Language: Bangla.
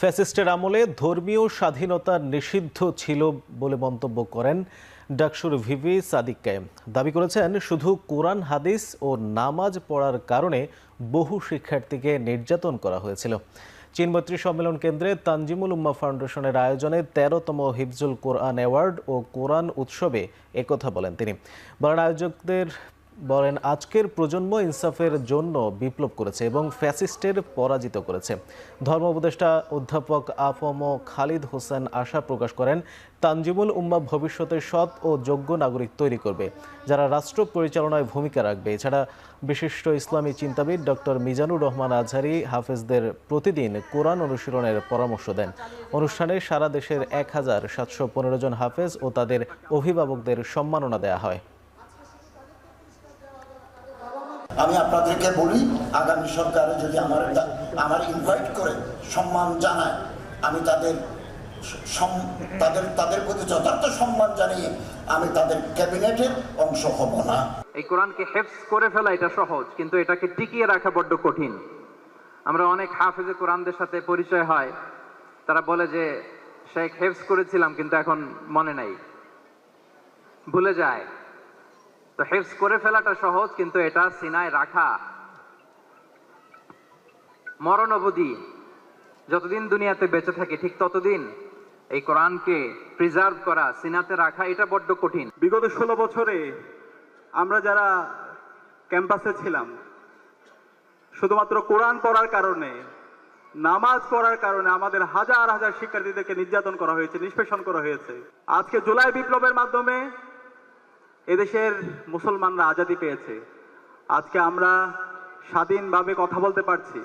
ফ্যাসিস্টের আমলে ধর্মীয় স্বাধীনতা নিষিদ্ধ ছিল বলে মন্তব্য করেন ডাকসুর ভিভি সাদিক কায়েম। দাবি করেছেন, শুধু কোরআন, হাদিস ও নামাজ পড়ার কারণে বহু শিক্ষার্থীকে নির্যাতন করা হয়েছিল। চীন মৈত্রী সম্মেলন কেন্দ্রে তানজিমুল উম্মা ফাউন্ডেশনের আয়োজনে তেরোতম হিফজুল কোরআন অ্যাওয়ার্ড ও কোরআন উৎসবে একথা বলেন তিনি। বলেন আয়োজকদের বলেন, আজকের প্রজন্ম ইনসাফের জন্য বিপ্লব করেছে এবং ফ্যাসিস্টের পরাজিত করেছে। ধর্ম উপদেষ্টা অধ্যাপক আফম খালিদ হোসেন আশা প্রকাশ করেন, তানজিমুল উম্মা ভবিষ্যতে সৎ ও যোগ্য নাগরিক তৈরি করবে, যারা রাষ্ট্র পরিচালনায় ভূমিকা রাখবে। এছাড়া বিশিষ্ট ইসলামী চিন্তাবিদ ডক্টর মিজানুর রহমান আজহারি হাফেজদের প্রতিদিন কোরআন অনুশীলনের পরামর্শ দেন। অনুষ্ঠানে সারা দেশের এক হাজার সাতশো পনেরো জন হাফেজ ও তাদের অভিভাবকদের সম্মাননা দেওয়া হয়। আমি আপনাদেরকে বলি, আগামী সরকারে যদি আমার আমার ইনভাইট করে সম্মান জানায়, আমি তাদের তাদের তাদের প্রতি যথার্থ সম্মান জানিয়ে আমি তাদের ক্যাবিনেটের অংশ হব না। এই কোরআনকে হেফস করে ফেলা এটা সহজ, কিন্তু এটাকে টিকিয়ে রাখা বড্ড কঠিন। আমরা অনেক হাফেজে কোরআনদের সাথে পরিচয় হয়, তারা বলে যে, শেখ হেফস করেছিলাম, কিন্তু এখন মনে নাই। ভুলে যায়। তো হেফস করে ফেলাটা সহজ, কিন্তু এটা সিনায় রাখা। মরণ অবধি যতদিন দুনিয়াতে বেঁচে থাকি, ঠিক ততদিন এই কোরআনকে প্রিজার্ভ করা, সিনাতে রাখা, এটা বড্ড কঠিন। বিগত ষোলো বছরে আমরা যারা ক্যাম্পাসে ছিলাম, শুধুমাত্র কোরআন পড়ার কারণে, নামাজ পড়ার কারণে আমাদের হাজার হাজার শিক্ষার্থীদেরকে নির্যাতন করা হয়েছে, নিষ্পেষণ করা হয়েছে। আজকে জুলাই বিপ্লবের মাধ্যমে এদেশের মুসলমানরা আজাদি পেয়েছে। আজকে আমরা স্বাধীনভাবে কথা বলতে পারছি।